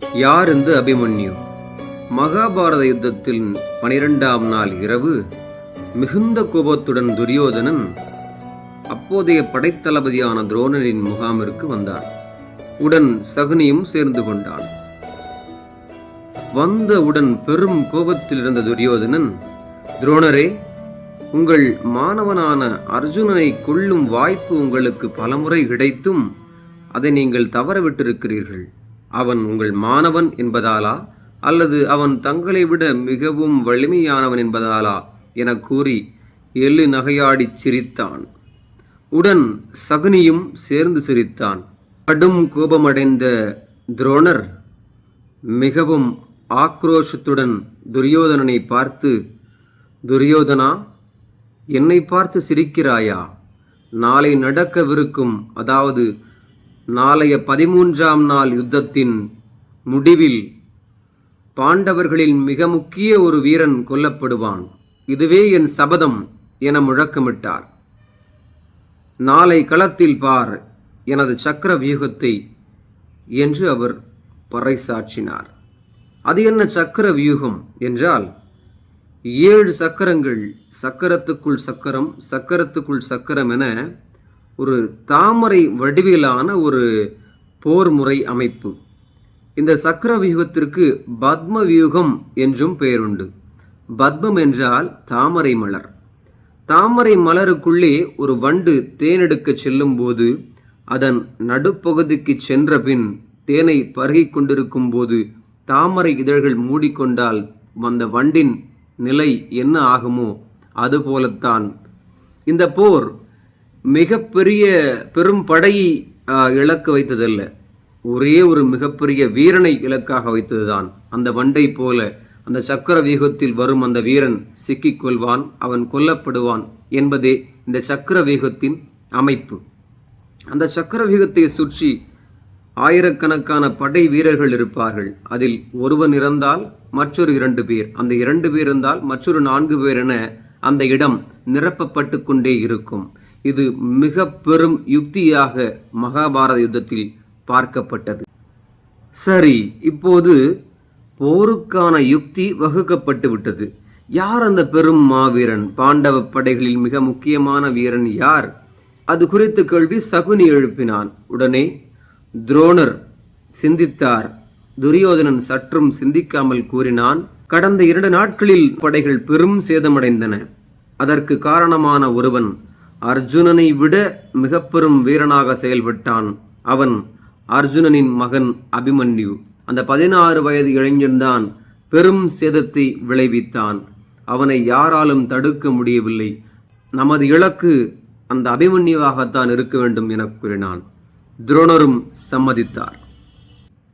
யார் இந்த அபிமன்யு? மகாபாரத யுத்தத்தில் பனிரெண்டாம் நாள் இரவு மிகுந்த கோபத்துடன் துரியோதனன் அப்போதைய படைத்தளபதியான துரோணரின் முகாமிற்கு வந்தான். உடன் சகுனியும் சேர்ந்து கொண்டான். வந்தவுடன் பெரும் கோபத்தில் இருந்த துரியோதனன் துரோணரே உங்கள் மாணவனான அர்ஜுனனை கொள்ளும் வாய்ப்பு உங்களுக்கு பலமுறை கிடைத்தும் அதை நீங்கள் தவறவிட்டிருக்கிறீர்கள். அவன் உங்கள் மாணவன் என்பதாலா? அல்லது அவன் தங்களை விட மிகவும் வலிமையானவன் என்பதாலா? என கூறி எள்ளு நகையாடிச் சிரித்தான். உடன் சகுனியும் சேர்ந்து சிரித்தான். கடும் கோபமடைந்த துரோணர் மிகவும் ஆக்ரோஷத்துடன் துரியோதனனை பார்த்து துரியோதனா என்னை பார்த்து சிரிக்கிறாயா? நாளை நடக்கவிருக்கும் அதாவது நாளைய பதிமூன்றாம் நாள் யுத்தத்தின் முடிவில் பாண்டவர்களில் மிக முக்கிய ஒரு வீரன் கொல்லப்படுவான். இதுவே என் சபதம் என முழக்கமிட்டார். நாளை களத்தில் பார் எனது சக்கர வியூகத்தை என்று அவர் பறைசாற்றினார். அது என்ன சக்கர வியூகம் என்றால் ஏழு சக்கரங்கள் சக்கரத்துக்குள் சக்கரம் சக்கரத்துக்குள் சக்கரம் என ஒரு தாமரை வடிவிலான ஒரு போர் முறை அமைப்பு. இந்த சக்கர வியூகத்திற்கு பத்ம வியூகம் என்றும் பெயருண்டு. பத்மம் என்றால் தாமரை மலர். தாமரை மலருக்குள்ளே ஒரு வண்டு தேனெடுக்கச் செல்லும்போது அதன் நடுப்பகுதிக்கு சென்ற பின் தேனை பருகிக் கொண்டிருக்கும் போது தாமரை இதழ்கள் மூடிக்கொண்டால் வந்த வண்டின் நிலை என்ன ஆகுமோ அதுபோலத்தான். இந்த போர் மிகப்பெரிய பெரும் படையை ஆஹ், இலக்க வைத்ததல்ல. ஒரே ஒரு மிகப்பெரிய வீரனை இலக்காக வைத்ததுதான். அந்த வண்டை போல அந்த சக்கர வியூகத்தில் வரும் அந்த வீரன் சிக்கிக் கொள்வான் அவன் கொல்லப்படுவான் என்பதே இந்த சக்கர வியூகத்தின் அமைப்பு. அந்த சக்கர வியூகத்தை சுற்றி ஆயிரக்கணக்கான படை வீரர்கள் இருப்பார்கள். அதில் ஒருவன் இறந்தால் மற்றொரு இரண்டு பேர். அந்த இரண்டு பேர் இருந்தால் மற்றொரு நான்கு பேர் என அந்த இடம் நிரப்பப்பட்டு கொண்டே இருக்கும். இது மிக பெரும் யுக்தியாக மகாபாரத யுத்தத்தில் பார்க்கப்பட்டது. சரி இப்போது போருக்கான யுக்தி வகுக்கப்பட்டு விட்டது. யார் அந்த பெரும் மாவீரன்? பாண்டவ படைகளில் மிக முக்கியமான வீரன் யார்? அது குறித்த கேள்வி சகுனி எழுப்பினான். உடனே துரோணர் சிந்தித்தார். துரியோதனன் சற்றும் சிந்திக்காமல் கூறினான் கடந்த இரண்டு நாட்களில் படைகள் பெரும் சேதமடைந்தன. அதற்கு காரணமான ஒருவன் அர்ஜுனனை விட மிக பெரும் வீரனாக செயல்பட்டான் அவன் அர்ஜுனனின் மகன் அபிமன்யு. அந்த பதினாறு வயது இளைஞன்தான் பெரும் சேதத்தை விளைவித்தான். அவனை யாராலும் தடுக்க முடியவில்லை. நமது இலக்கு அந்த அபிமன்யுவாகத்தான் இருக்க வேண்டும் என கூறினான். துரோணரும் சம்மதித்தார்.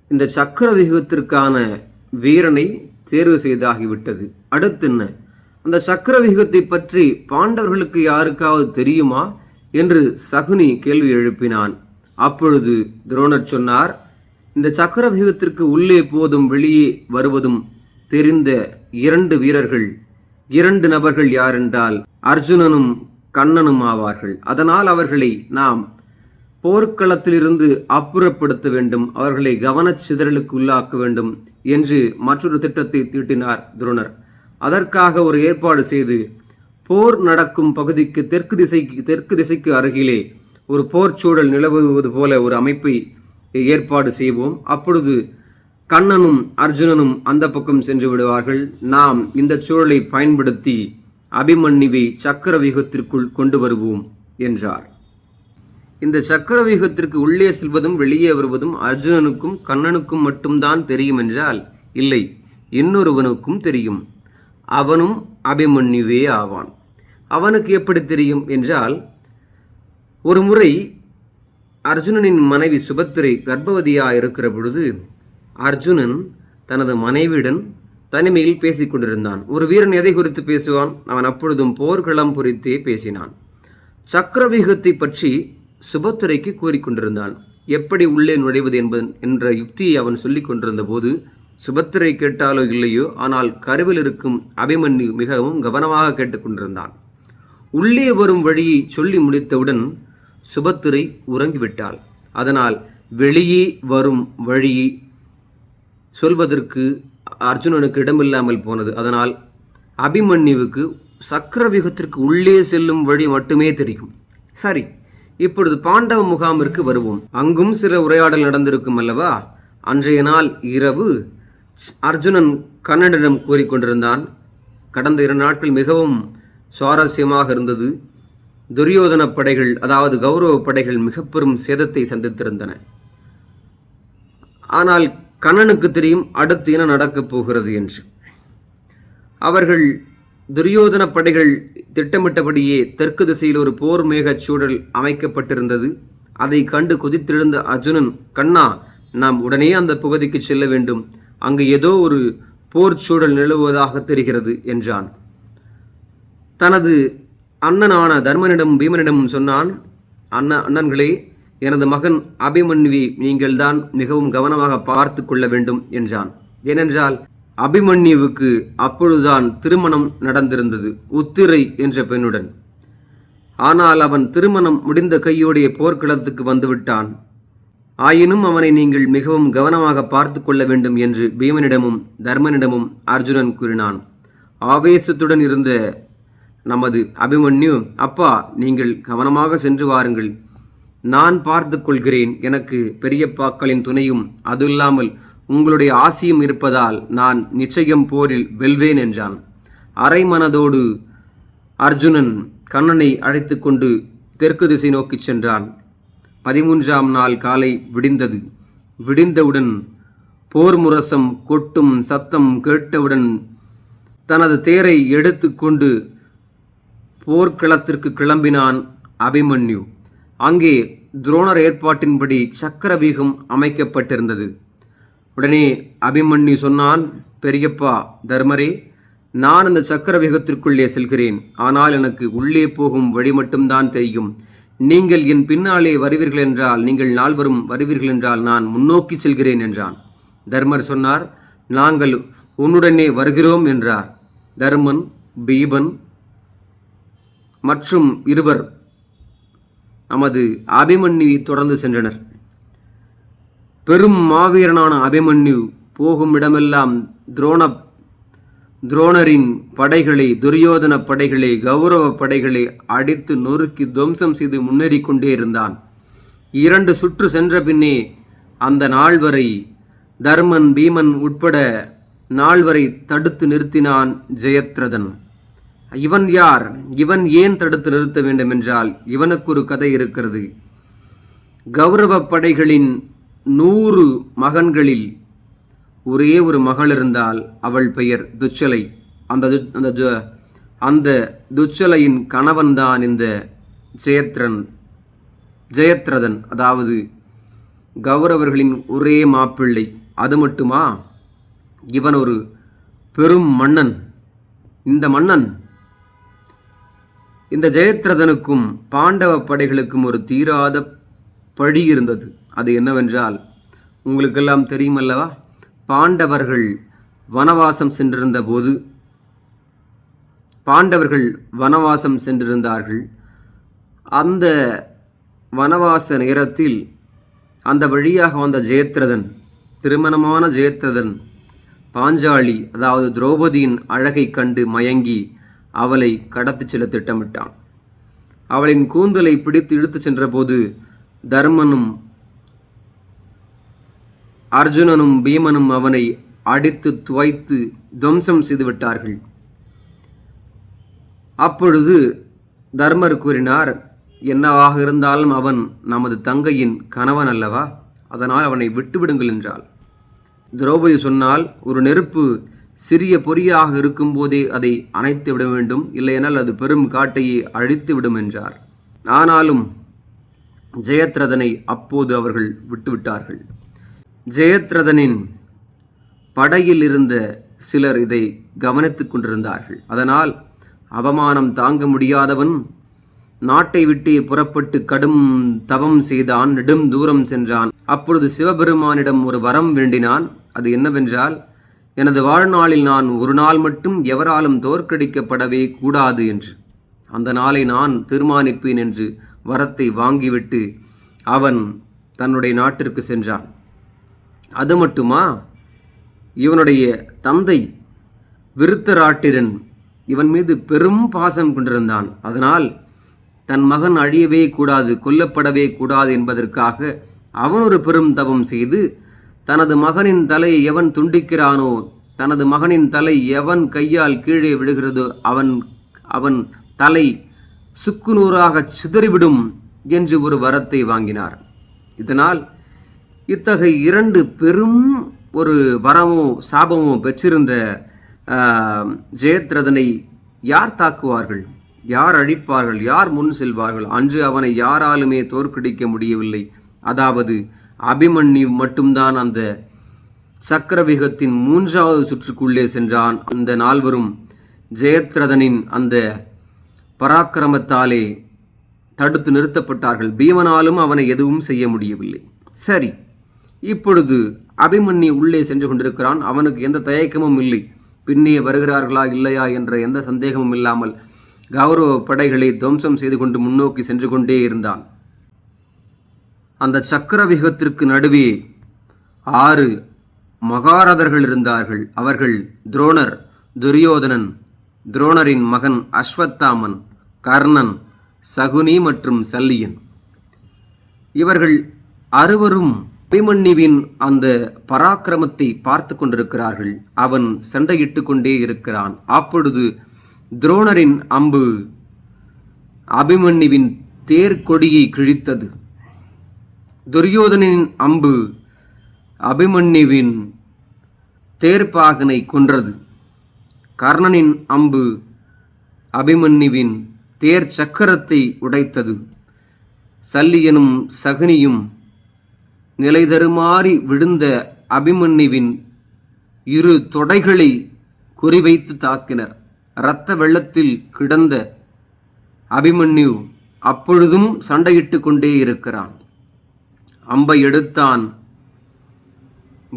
இந்த சக்கர வியூகத்திற்கான வீரனை தேர்வு செய்தாகிவிட்டது. அடுத்து என்ன? அந்த சக்கரவியூகத்தை பற்றி பாண்டவர்களுக்கு யாருக்காவது தெரியுமா? என்று சகுனி கேள்வி எழுப்பினான். அப்பொழுது துரோணர் சொன்னார் இந்த சக்கரவியூகத்திற்கு உள்ளே போதும் வெளியே வருவதும் தெரிந்த இரண்டு வீரர்கள் இரண்டு நபர்கள் யாரென்றால் அர்ஜுனனும் கண்ணனும் ஆவார்கள். அதனால் அவர்களை நாம் போர்க்களத்திலிருந்து அப்புறப்படுத்த வேண்டும் அவர்களை கவனச் சிதறலுக்கு உள்ளாக்க வேண்டும் என்று மற்றொரு திட்டத்தை தீட்டினார் துரோணர். அதற்காக ஒரு ஏற்பாடு செய்து போர் நடக்கும் பகுதிக்கு தெற்கு திசைக்கு தெற்கு திசைக்கு அருகிலே ஒரு போர் சூழல் நிலவுவது போல ஒரு அமைப்பை ஏற்பாடு செய்வோம். அப்பொழுது கண்ணனும் அர்ஜுனனும் அந்த பக்கம் சென்று விடுவார்கள். நாம் இந்த சூழலை பயன்படுத்தி அபிமன்யுவை சக்கர வியூகத்திற்குள் கொண்டு வருவோம் என்றார். இந்த சக்கர வியூகத்திற்கு உள்ளே செல்வதும் வெளியே வருவதும் அர்ஜுனனுக்கும் கண்ணனுக்கும் மட்டும்தான் தெரியும் என்றால் இல்லை இன்னொருவனுக்கும் தெரியும். அவனும் அபிமன்யுவே ஆவான். அவனுக்கு எப்படி தெரியும் என்றால் ஒரு முறை அர்ஜுனனின் மனைவி சுபத்திரை கர்ப்பவதியாக இருக்கிற பொழுது அர்ஜுனன் தனது மனைவியுடன் தனிமையில் பேசிக் கொண்டிருந்தான். ஒரு வீரன் எதை குறித்து பேசுவான்? அவன் அப்பொழுதும் போர்க்களம் குறித்தே பேசினான். சக்கரவியூகத்தை பற்றி சுபத்திரைக்கு கூறிக்கொண்டிருந்தான் எப்படி உள்ளே நுழைவது என்பது என்ற யுக்தியை அவன் சொல்லிக் கொண்டிருந்த போது சுபத்திரை கேட்டாலோ இல்லையோ ஆனால் கருவில் இருக்கும் அபிமன்யு மிகவும் கவனமாக கேட்டுக்கொண்டிருந்தான். உள்ளே வரும் வழியை சொல்லி முடித்தவுடன் சுபத்திரை உறங்கிவிட்டாள். அதனால் வெளியே வரும் வழியை சொல்வதற்கு அர்ஜுனனுக்கு இடமில்லாமல் போனது. அதனால் அபிமன்யுவுக்கு சக்கரவியூகத்திற்கு உள்ளே செல்லும் வழி மட்டுமே தெரியும். சரி இப்பொழுது பாண்டவ முகாமிற்கு வருவோம். அங்கும் சில உரையாடல் நடந்திருக்கும் அல்லவா? அன்றைய நாள் இரவு அர்ஜுனன் கண்ணனிடம் கூறிக்கொண்டிருந்தான். கடந்த இரு நாட்கள் மிகவும் சுவாரஸ்யமாக இருந்தது. துரியோதன படைகள் அதாவது கௌரவ படைகள் மிக பெரும் சேதத்தை சந்தித்திருந்தன. ஆனால் கண்ணனுக்கு தெரியும் அடுத்து என்ன நடக்கப் போகிறது என்று. அவர்கள் துரியோதன படைகள் திட்டமிட்டபடியே தெற்கு திசையில் ஒரு போர் மேகச் சூழல் அமைக்கப்பட்டிருந்தது. அதை கண்டு கொதித்தெழுந்த அர்ஜுனன் கண்ணா நாம் உடனே அந்த பகுதிக்கு செல்ல வேண்டும். அங்கு ஏதோ ஒரு போர் சூழல் நிலவுவதாக தெரிகிறது என்றான். தனது அண்ணனான தர்மனிடம் பீமனிடமும் சொன்னான் அண்ணா அண்ணன்களே எனது மகன் அபிமன்யுவை நீங்கள்தான் மிகவும் கவனமாக பார்த்து கொள்ள வேண்டும் என்றான். ஏனென்றால் அபிமன்யுவுக்கு அப்பொழுதுதான் திருமணம் நடந்திருந்தது உத்திரை என்ற பெண்ணுடன். ஆனால் அவன் திருமணம் முடிந்த கையோடைய போர்க்களத்துக்கு வந்துவிட்டான். ஆயினும் அவனை நீங்கள் மிகவும் கவனமாக பார்த்து கொள்ள வேண்டும் என்று பீமனிடமும் தர்மனிடமும் அர்ஜுனன் கூறினான். ஆவேசத்துடன் இருந்த நமது அபிமன்யு அப்பா நீங்கள் கவனமாக சென்று வாருங்கள். நான் பார்த்து கொள்கிறேன். எனக்கு பெரியப்பாக்களின் துணையும் அது இல்லாமல் உங்களுடைய ஆசியும் இருப்பதால் நான் நிச்சயம் போரில் வெல்வேன் என்றான். அரை மனதோடு அர்ஜுனன் கண்ணனை அழைத்து கொண்டு தெற்கு திசை நோக்கிச் சென்றான். பதிமூன்றாம் நாள் காலை விடிந்தது. விடிந்தவுடன் போர் முரசம் கொட்டும் சத்தம் கேட்டவுடன் தனது தேரை எடுத்துக்கொண்டு போர்க்களத்திற்கு கிளம்பினான் அபிமன்யு. அங்கே துரோணர் ஏற்பாட்டின்படி சக்கரவீகம் அமைக்கப்பட்டிருந்தது. உடனே அபிமன்யு சொன்னான் பெரியப்பா தர்மரே நான் அந்த சக்கரவேகத்திற்குள்ளே செல்கிறேன். ஆனால் எனக்கு உள்ளே போகும் வழி மட்டும்தான் தெரியும். நீங்கள் என் பின்னாலே வருவீர்கள் என்றால் நீங்கள் நால்வரும் வருவீர்கள் என்றால் நான் முன்னோக்கி செல்கிறேன் என்றான். தர்மர் சொன்னார் நாங்கள் உன்னுடனே வருகிறோம் என்றார். தர்மன் பீபன் மற்றும் இருவர் நமது அபிமன்யுவை தொடர்ந்து சென்றனர். பெரும் மாவீரனான அபிமன்யு போகும் இடமெல்லாம் துரோண துரோணரின் படைகளை துரியோதன படைகளை கௌரவ படைகளை அடித்து நொறுக்கி துவம்சம் செய்து முன்னேறி கொண்டே இருந்தான். இரண்டு சுற்று சென்ற பின்னே அந்த நாள் வரை தர்மன் பீமன் உட்பட நால்வரை தடுத்து நிறுத்தினான் ஜெயத்ரதன். இவன் யார்? இவன் ஏன் தடுத்து நிறுத்த வேண்டும் என்றால் இவனுக்கு ஒரு கதை இருக்கிறது. கௌரவ படைகளின் நூறு மகன்களில் ஒரே ஒரு மகள் இருந்தால் அவள் பெயர் துச்சலை. அந்த அந்த அந்த துச்சலையின் கணவன்தான் இந்த ஜெயத்ரன் ஜெயத்ரதன் அதாவது கௌரவர்களின் ஒரே மாப்பிள்ளை. அது மட்டுமா? இவன் ஒரு பெரும் மன்னன். இந்த மன்னன் இந்த ஜெயத்ரதனுக்கும் பாண்டவ படைகளுக்கும் ஒரு தீராத பழி இருந்தது. அது என்னவென்றால் உங்களுக்கெல்லாம் தெரியுமல்லவா? பாண்டவர்கள் வனவாசம் சென்றிருந்த போது பாண்டவர்கள் வனவாசம் சென்றிருந்தார்கள். அந்த வனவாச நேரத்தில் அந்த வழியாக வந்த ஜெயத்ரதன் திருமணமான ஜெயத்ரதன் பாஞ்சாலி அதாவது திரௌபதியின் அழகைக் கண்டு மயங்கி அவளை கடத்திச் செல்ல திட்டமிட்டான். அவளின் கூந்தலை பிடித்து இழுத்துச் சென்றபோது தர்மனும் அர்ஜுனனும் பீமனும் அவனை அடித்து துவைத்து துவம்சம் செய்துவிட்டார்கள் அப்பொழுது தர்மர் கூறினார் என்னவாக இருந்தாலும் அவன் நமது தங்கையின் கணவன் அல்லவா? அதனால் அவனை விட்டுவிடுங்கள் என்றாள். திரௌபதி சொன்னால் ஒரு நெருப்பு சிறிய பொறியாக இருக்கும்போதே அதை அணைத்து விட வேண்டும். இல்லையெனால் அது பெரும் காட்டையே அழித்து விடும் என்றார். ஆனாலும் ஜெயத்ரதனை அப்போது அவர்கள் விட்டுவிட்டார்கள். ஜெயத்ரதனின் படையில் இருந்த சிலர் இதை கவனித்துக் கொண்டிருந்தார்கள். அதனால் அவமானம் தாங்க முடியாதவன் நாட்டை விட்டு புறப்பட்டு கடும் தவம் செய்தான் நெடும் தூரம் சென்றான். அப்பொழுது சிவபெருமானிடம் ஒரு வரம் வேண்டினான். அது என்னவென்றால் எனது வாழ்நாளில் நான் ஒரு நாள் மட்டும் எவராலும் தோற்கடிக்கப்படவே கூடாது என்று. அந்த நாளை நான் தீர்மானிப்பேன் என்று வரத்தை வாங்கிவிட்டு அவன் தன்னுடைய நாட்டிற்கு சென்றான். அது மட்டுமா? இவனுடைய தந்தை விருத்தராட்டிரன் இவன் மீது பெரும் பாசம் கொண்டிருந்தான். அதனால் தன் மகன் அழியவே கூடாது கொல்லப்படவே கூடாது என்பதற்காக அவன் ஒரு பெரும் தவம் செய்து தனது மகனின் தலையை எவன் துண்டிக்கிறானோ தனது மகனின் தலை எவன் கையால் கீழே விழுகிறதோ அவன் அவன் தலை சுக்குநூறாக சிதறிவிடும் என்று ஒரு வரத்தை வாங்கினார். இதனால் இத்தகைய இரண்டு பெரும் ஒரு வரமோ சாபமோ பெற்றிருந்த ஜெயத்ரதனை யார் தாக்குவார்கள்? யார் அழிப்பார்கள்? யார் முன் செல்வார்கள்? அன்று அவனை யாராலுமே தோற்கடிக்க முடியவில்லை. அதாவது அபிமன்யு மட்டும்தான் அந்த சக்கரவிகத்தின் மூன்றாவது சுற்றுக்குள்ளே சென்றான். அந்த நால்வரும் ஜெயத்ரதனின் அந்த பராக்கிரமத்தாலே தடுத்து நிறுத்தப்பட்டார்கள். பீமனாலும் அவனை எதுவும் செய்ய முடியவில்லை. சரி இப்பொழுது அபிமன்யு உள்ளே சென்று கொண்டிருக்கிறான். அவனுக்கு எந்த தயக்கமும் இல்லை. பின்னே வருகிறார்களா இல்லையா என்ற எந்த சந்தேகமும் இல்லாமல் கௌரவ படைகளை துவம்சம் செய்து கொண்டு முன்னோக்கி சென்று கொண்டே இருந்தான். அந்த சக்கரவிகத்திற்கு நடுவே ஆறு மகாரதர்கள் இருந்தார்கள். அவர்கள் துரோணர் துரியோதனன் துரோணரின் மகன் அஸ்வத்தாமன் கர்ணன் சகுனி மற்றும் சல்லியன். இவர்கள் அறுவரும் அபிமன்யுவின் அந்த பராக்கிரமத்தை பார்த்து கொண்டிருக்கிறார்கள். அவன் சண்டையிட்டு கொண்டே இருக்கிறான். அப்பொழுது துரோணரின் அம்பு அபிமன்யுவின் தேர்கொடியை கிழித்தது. துரியோதனின் அம்பு அபிமன்யுவின் தேர்ப்பாகனை கொன்றது. கர்ணனின் அம்பு அபிமன்யுவின் தேர் சக்கரத்தை உடைத்தது. சல்லியனும் சகுனியும் நிலைதருமாறி விழுந்த அபிமன்யுவின் இரு தொடைகளை குறிவைத்து தாக்கினர். இரத்த வெள்ளத்தில் கிடந்த அபிமன்யு அப்பொழுதும் சண்டையிட்டு கொண்டே இருக்கிறான். அம்பை எடுத்தான்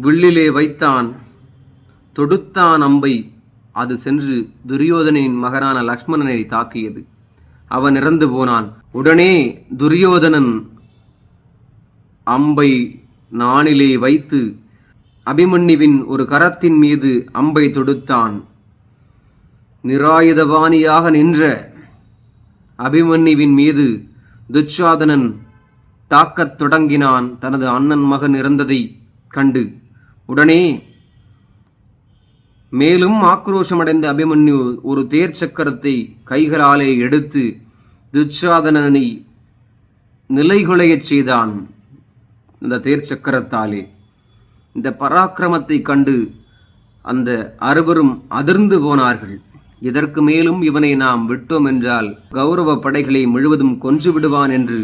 வில்லிலே வைத்தான் தொடுத்தான் அம்பை. அது சென்று துரியோதனின் மகனான லக்ஷ்மணனை தாக்கியது. அவன் இறந்து போனான். உடனே துரியோதனன் அம்பை நானிலே வைத்து அபிமன்யுவின் ஒரு கரத்தின் மீது அம்பை தொடுத்தான். நிராயுதபாணியாக நின்ற அபிமன்யுவின் மீது துச்சாதனன் தாக்கத் தொடங்கினான். தனது அண்ணன் மகன் இறந்ததை கண்டு உடனே மேலும் ஆக்ரோஷமடைந்த அபிமன்யு ஒரு தேர் சக்கரத்தை கைகளாலே எடுத்து துச்சாதனனை நிலைகுலையச் செய்தான். இந்த தேர் சக்கரத்தாலே இந்த பராக்கிரமத்தை கண்டு அந்த அறுவரும் அதிர்ந்து போனார்கள். இதற்கு மேலும் இவனை நாம் விட்டோம் என்றால் கௌரவ படைகளை முழுவதும் கொன்று விடுவான் என்று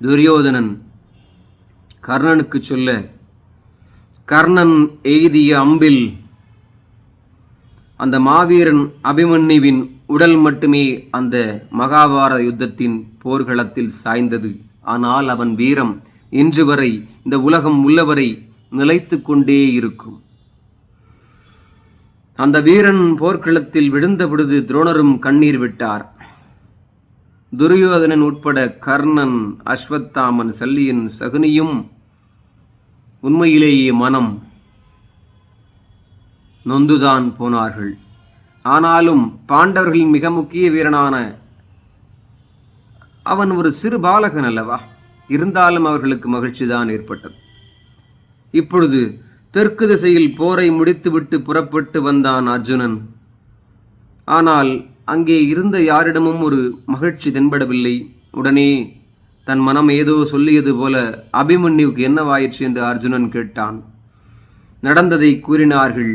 துரியோதனன் கர்ணனுக்கு சொல்ல கர்ணன் எய்திய அம்பில் அந்த மாவீரன் அபிமன்யுவின் உடல் மட்டுமே அந்த மகாபாரத யுத்தத்தின் போர்க்களத்தில் சாய்ந்தது. ஆனால் அவன் வீரம் இன்று வரை இந்த உலகம் உள்ளவரை நிலைத்து கொண்டே இருக்கும். அந்த வீரன் போர்க்களத்தில் விழுந்த பொழுது துரோணரும் கண்ணீர் விட்டார். துரியோதனன் உட்பட கர்ணன் அஸ்வத்தாமன் சல்லியின் சகுனியும் உண்மையிலேயே மனம் நொந்துதான் போனார்கள். ஆனாலும் பாண்டவர்களின் மிக முக்கிய வீரனான அவன் ஒரு சிறு பாலகன் அல்லவா? இருந்தாலும் அவர்களுக்கு மகிழ்ச்சிதான் ஏற்பட்டது. இப்பொழுது தெற்கு திசையில் போரை முடித்துவிட்டு புறப்பட்டு வந்தான் அர்ஜுனன். ஆனால் அங்கே இருந்த யாரிடமும் ஒரு மகிழ்ச்சி தென்படவில்லை. உடனே தன் மனம் ஏதோ சொல்லியது போல அபிமன்யுக்கு என்னவாயிற்று? என்று அர்ஜுனன் கேட்டான். நடந்ததை கூறினார்கள்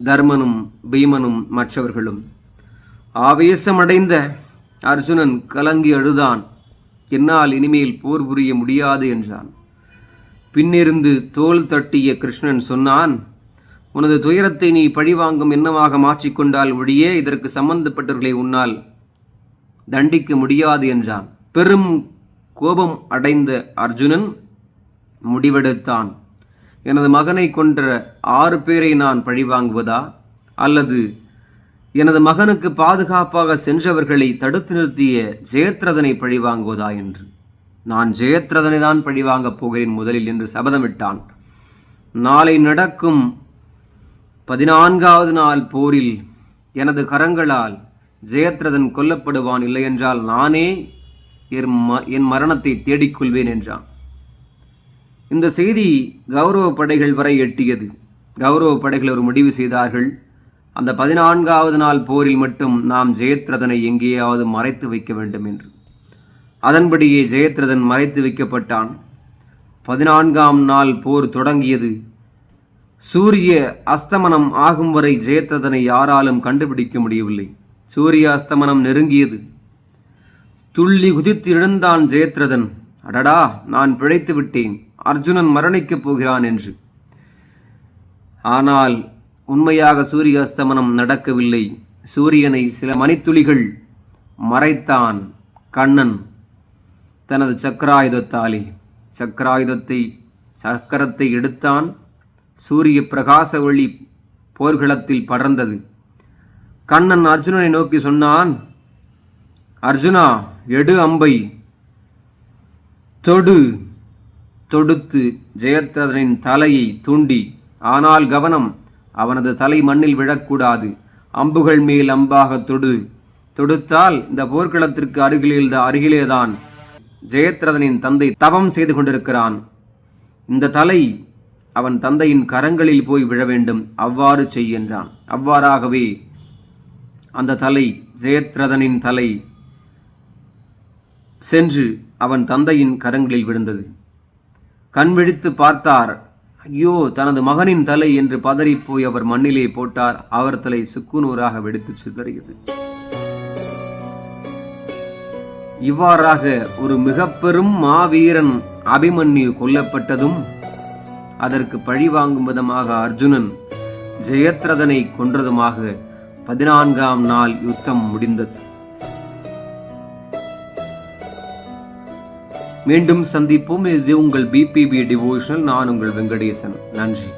தர்மனும் பீமனும் மற்றவர்களும். ஆவேசமடைந்த அர்ஜுனன் கலங்கி அழுதான். என்னால் இனிமேல் போர் புரிய முடியாது என்றான். பின்னிருந்து தோள் தட்டிய கிருஷ்ணன் சொன்னான் உனது துயரத்தை நீ பழிவாங்கும் எண்ணமாக மாற்றிக்கொண்டால் ஒழியே இதற்கு சம்பந்தப்பட்டவர்களை உன்னால் தண்டிக்க முடியாது என்றான். பெரும் கோபம் அடைந்த அர்ஜுனன் முடிவெடுத்தான். எனது மகனை கொன்ற ஆறு பேரை நான் பழிவாங்குவதா? அல்லது எனது மகனுக்கு பாதுகாப்பாக சென்றவர்களை தடுத்து நிறுத்திய ஜெயத்ரதனை பழிவாங்குவதா என்று. நான் ஜெயத்ரதனை தான் பழிவாங்கப் போகிறேன் முதலில் என்று சபதமிட்டான். நாளை நடக்கும் பதினான்காவது நாள் போரில் எனது கரங்களால் ஜெயத்ரதன் கொல்லப்படுவான் இல்லையென்றால் நானே என் ம என் மரணத்தை தேடிக்கொள்வேன் என்றான். இந்த செய்தி கௌரவ படைகள் வரை எட்டியது. கௌரவ படைகள் ஒரு முடிவு செய்தார்கள். அந்த பதினான்காவது நாள் போரில் மட்டும் நாம் ஜெயத்ரதனை எங்கேயாவது மறைத்து வைக்க வேண்டும் என்று. அதன்படியே ஜெயத்ரதன் மறைத்து வைக்கப்பட்டான். பதினான்காம் நாள் போர் தொடங்கியது. சூரிய அஸ்தமனம் ஆகும் வரை ஜெயத்ரதனை யாராலும் கண்டுபிடிக்க முடியவில்லை. சூரிய அஸ்தமனம் நெருங்கியது. துள்ளி குதித்து எழுந்தான் ஜெயத்ரதன். அடடா நான் பிழைத்து விட்டேன். அர்ஜுனன் மரணிக்கப் போகிறான் என்று. ஆனால் உண்மையாக சூரிய அஸ்தமனம் நடக்கவில்லை. சூரியனை சில மணித்துளிகள் மறைத்தான். கண்ணன் தனது சக்கராயுதத்தாலே சக்கராயுதத்தை சக்கரத்தை எடுத்தான். சூரிய பிரகாச ஒளி போர்க்களத்தில் படர்ந்தது. கண்ணன் அர்ஜுனனை நோக்கி சொன்னான் அர்ஜுனா எடு அம்பை. தொடு. தொடுத்து ஜெயத்ரதனின் தலையை தூண்டி ஆனால் கவனம் அவனது தலை மண்ணில் விழக்கூடாது. அம்புகள் மேல் அம்பாக தொடு. தொடுத்தால் இந்த போர்க்களத்திற்கு அருகிலே அருகிலேதான் ஜெயத்ரதனின் தந்தை தவம் செய்து கொண்டிருக்கிறான். இந்த தலை அவன் தந்தையின் கரங்களில் போய் விழ வேண்டும். அவ்வாறு செய் என்றான். அவ்வாறாகவே அந்த தலை ஜெயத்ரதனின் தலை சென்று அவன் தந்தையின் கரங்களில் விழுந்தது. கண் விழித்து பார்த்தார் ஐயோ தனது மகனின் தலை என்று பதறிப்போய் அவர் மண்ணிலே போட்டார். அவர் தலை சுக்குநூறாக வெடித்து சிதறியது. இவ்வாறாக ஒரு மிக பெரும் மாவீரன் அபிமன்யு கொல்லப்பட்டதும் அதற்கு பழி வாங்கும் விதமாக அர்ஜுனன் ஜெயத்ரதனை கொன்றதுமாக பதினான்காம் நாள் யுத்தம் முடிந்தது. மீண்டும் சந்திப்போம். இது உங்கள் பிபிபி டிவோஷனல் நான் உங்கள் வெங்கடேசன். நன்றி.